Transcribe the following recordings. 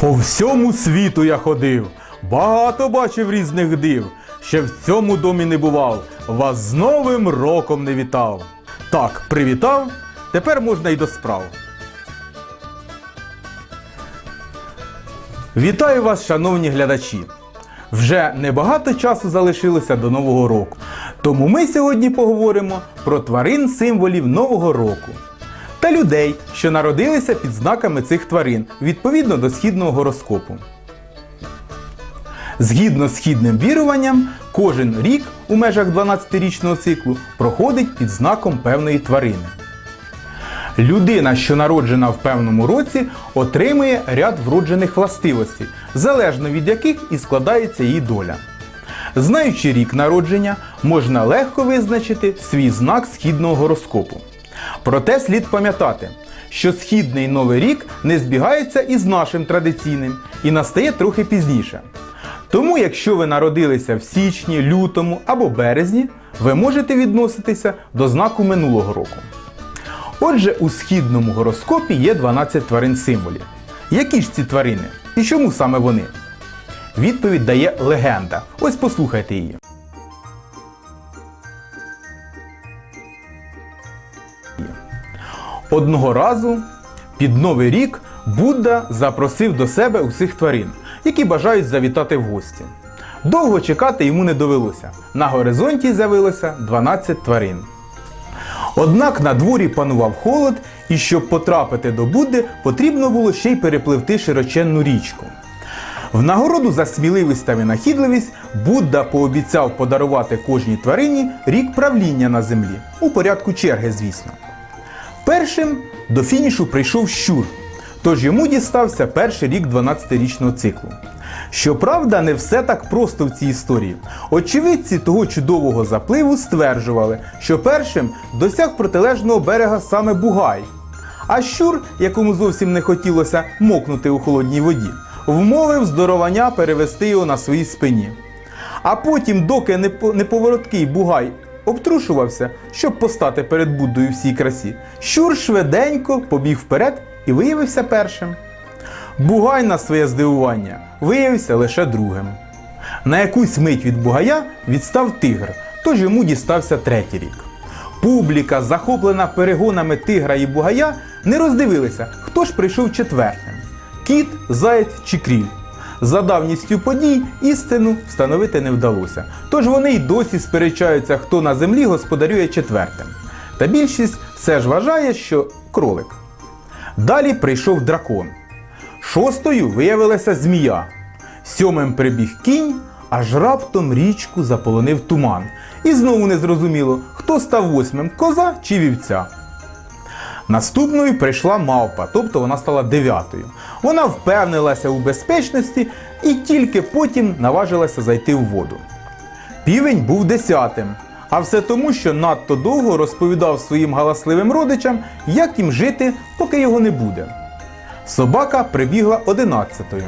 По всьому світу я ходив, багато бачив різних див. Ще в цьому домі не бував, вас з Новим роком не вітав. Так, привітав, тепер можна й до справ. Вітаю вас, шановні глядачі! Вже небагато часу залишилося до Нового року. Тому ми сьогодні поговоримо про тварин символів Нового року людей, що народилися під знаками цих тварин відповідно до східного гороскопу. Згідно з східним віруванням, кожен рік у межах 12-річного циклу проходить під знаком певної тварини. Людина, що народжена в певному році, отримує ряд вроджених властивостей, залежно від яких і складається її доля. Знаючи рік народження, можна легко визначити свій знак східного гороскопу. Проте слід пам'ятати, що східний новий рік не збігається із нашим традиційним і настає трохи пізніше. Тому, якщо ви народилися в січні, лютому або березні, ви можете відноситися до знаку минулого року. Отже, у східному гороскопі є 12 тварин символів. Які ж ці тварини? І чому саме вони? Відповідь дає легенда. Ось послухайте її. Одного разу під Новий рік Будда запросив до себе усіх тварин, які бажають завітати в гості. Довго чекати йому не довелося. На горизонті з'явилося 12 тварин. Однак на дворі панував холод, і щоб потрапити до Будди, потрібно було ще й перепливти широченну річку. В нагороду за сміливість та винахідливість Будда пообіцяв подарувати кожній тварині рік правління на землі, у порядку черги, звісно. Першим до фінішу прийшов щур, тож йому дістався перший рік 12-річного циклу. Щоправда, не все так просто в цій історії. Очевидці того чудового запливу стверджували, що першим досяг протилежного берега саме Бугай. А щур, якому зовсім не хотілося мокнути у холодній воді, вмовив здоровання перевести його на своїй спині. А потім, доки неповороткий Бугай обтрушувався, щоб постати перед Буддою всій красі, щур швиденько побіг вперед і виявився першим. Бугай на своє здивування виявився лише другим. На якусь мить від Бугая відстав тигр, тож йому дістався третій рік. Публіка, захоплена перегонами тигра і бугая, не роздивилися, хто ж прийшов четвертим: кіт, заєць чи кріль. За давністю подій істину встановити не вдалося. Тож вони й досі сперечаються, хто на землі господарює четвертим. Та більшість все ж вважає, що кролик. Далі прийшов дракон. Шостою виявилася змія. Сьомим прибіг кінь, аж раптом річку заполонив туман. І знову не зрозуміло, хто став восьмим коза чи вівця. Наступною прийшла мавпа, тобто вона стала дев'ятою. Вона впевнилася у безпечності і тільки потім наважилася зайти в воду. Півень був десятим, а все тому, що надто довго розповідав своїм галасливим родичам, як їм жити, поки його не буде. Собака прибігла одинадцятою.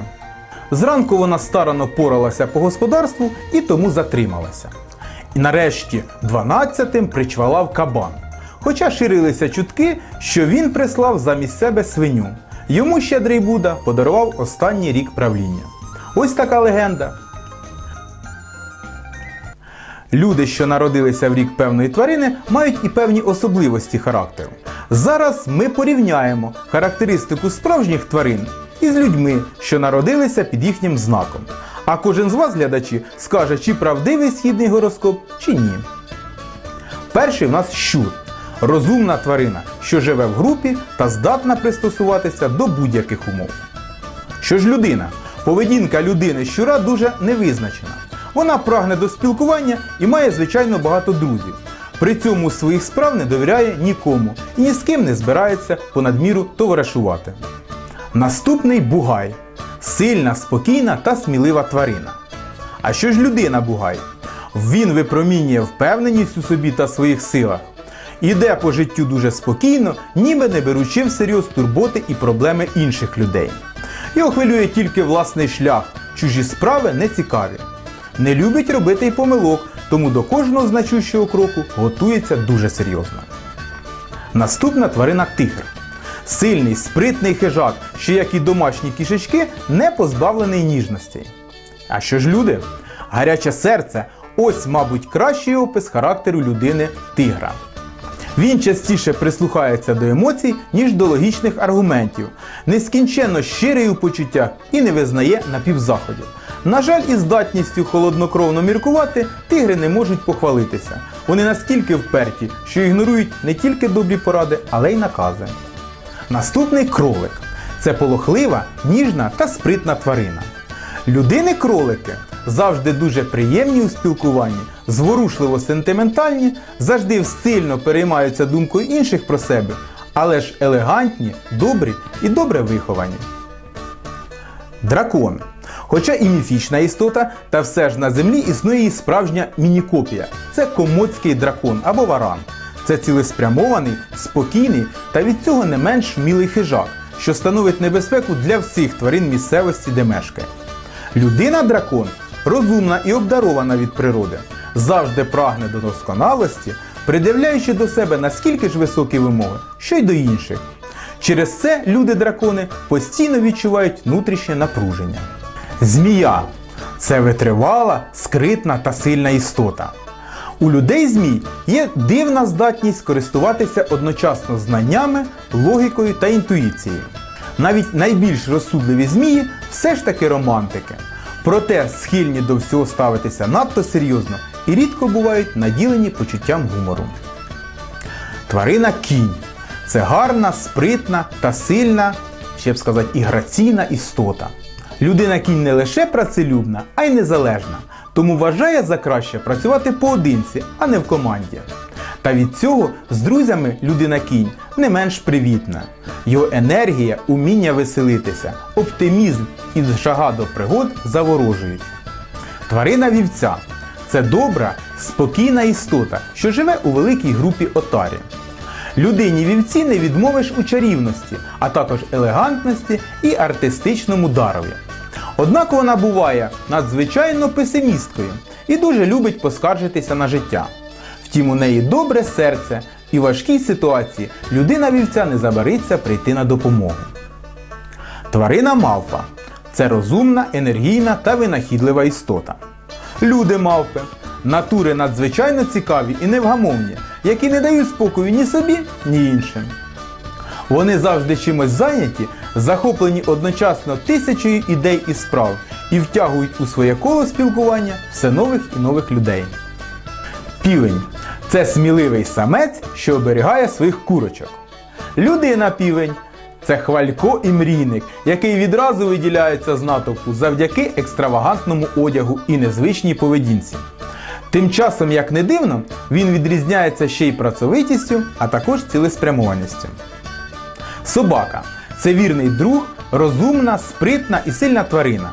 Зранку вона старано поралася по господарству і тому затрималася. І нарешті дванадцятим причвалав кабан. Хоча ширилися чутки, що він прислав замість себе свиню. Йому щедрий Буда подарував останній рік правління. Ось така легенда. Люди, що народилися в рік певної тварини, мають і певні особливості характеру. Зараз ми порівняємо характеристику справжніх тварин із людьми, що народилися під їхнім знаком. А кожен з вас, глядачі, скаже, чи правдивий східний гороскоп, чи ні. Перший в нас щур розумна тварина, що живе в групі та здатна пристосуватися до будь-яких умов. Що ж людина? Поведінка людини щура дуже невизначена. Вона прагне до спілкування і має, звичайно, багато друзів. При цьому своїх справ не довіряє нікому і ні з ким не збирається понадміру товаришувати. Наступний бугай сильна, спокійна та смілива тварина. А що ж людина бугай? Він випромінює впевненість у собі та своїх силах. Іде по життю дуже спокійно, ніби не беручи всерйоз турботи і проблеми інших людей. Його хвилює тільки власний шлях, чужі справи не цікаві. Не любить робити й помилок, тому до кожного значущого кроку готується дуже серйозно. Наступна тварина тигр. Сильний, спритний хижак, що, як і домашні кішечки, не позбавлений ніжностей. А що ж люди? Гаряче серце ось, мабуть, кращий опис характеру людини тигра. Він частіше прислухається до емоцій, ніж до логічних аргументів, нескінченно щирий у почуттях і не визнає напівзаходів. На жаль, із здатністю холоднокровно міркувати тигри не можуть похвалитися. Вони настільки вперті, що ігнорують не тільки добрі поради, але й накази. Наступний кролик це полохлива, ніжна та спритна тварина. Людини-кролики завжди дуже приємні у спілкуванні, зворушливо сентиментальні, завжди сильно переймаються думкою інших про себе, але ж елегантні, добрі і добре виховані. Дракон. Хоча і міфічна істота, та все ж на землі існує і справжня мінікопія. Це комодський дракон або варан. Це цілеспрямований, спокійний та від цього не менш вмілий хижак, що становить небезпеку для всіх тварин місцевості, де мешкає. Людина-дракон розумна і обдарована від природи, завжди прагне до досконалості, придивляючи до себе наскільки ж високі вимоги, що й до інших. Через це люди-дракони постійно відчувають внутрішнє напруження. Змія це витривала, скритна та сильна істота. У людей змій є дивна здатність користуватися одночасно знаннями, логікою та інтуїцією. Навіть найбільш розсудливі змії все ж таки романтики. Проте схильні до всього ставитися надто серйозно і рідко бувають наділені почуттям гумору. Тварина кінь це гарна, спритна та сильна, ще б сказати, і граційна істота. Людина кінь не лише працелюбна, а й незалежна, тому вважає за краще працювати поодинці, а не в команді. Та від цього з друзями людина кінь не менш привітна. Його енергія, уміння веселитися, оптимізм і жага до пригод заворожують. Тварина вівця це добра, спокійна істота, що живе у великій групі отарі. Людині вівці не відмовиш у чарівності, а також елегантності і артистичному дарові. Однак вона буває надзвичайно песимісткою і дуже любить поскаржитися на життя. Втім, у неї добре серце, і в важкій ситуації людина вівця не забариться прийти на допомогу. Тварина мавпа це розумна, енергійна та винахідлива істота. Люди мавпи натури надзвичайно цікаві і невгамовні, які не дають спокою ні собі, ні іншим. Вони завжди чимось зайняті, захоплені одночасно тисячею ідей і справ і втягують у своє коло спілкування все нових і нових людей. Півень це сміливий самець, що оберігає своїх курочок. Людина півень це хвалько і мрійник, який відразу виділяється з натовпу завдяки екстравагантному одягу і незвичній поведінці. Тим часом, як не дивно, він відрізняється ще й працьовитістю, а також цілеспрямованістю. Собака це вірний друг, розумна, спритна і сильна тварина.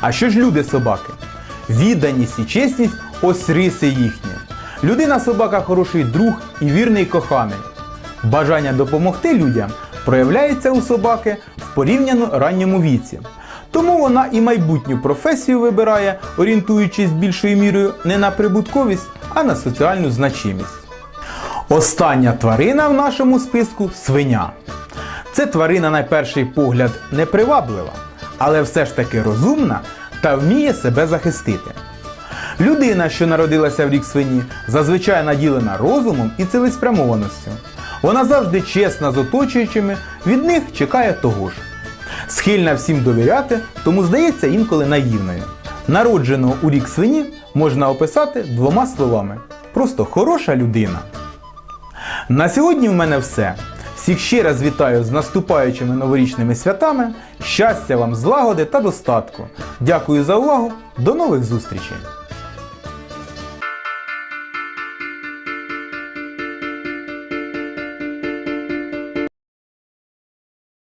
А що ж люди собаки? Відданість і чесність ось риси їхні. Людина собака хороший друг і вірний коханий. Бажання допомогти людям проявляється у собаки в порівняно ранньому віці. Тому вона і майбутню професію вибирає, орієнтуючись більшою мірою не на прибутковість, а на соціальну значимість. Остання тварина в нашому списку свиня. Це тварина на перший погляд неприваблива, але все ж таки розумна та вміє себе захистити. Людина, що народилася в рік свині, зазвичай наділена розумом і цілеспрямованістю. Вона завжди чесна з оточуючими, від них чекає того ж. Схильна всім довіряти, тому здається інколи наївною. Народженого у рік свині можна описати двома словами: просто хороша людина. На сьогодні в мене все. Всіх ще раз вітаю з наступаючими новорічними святами. Щастя вам, злагоди та достатку. Дякую за увагу. До нових зустрічей!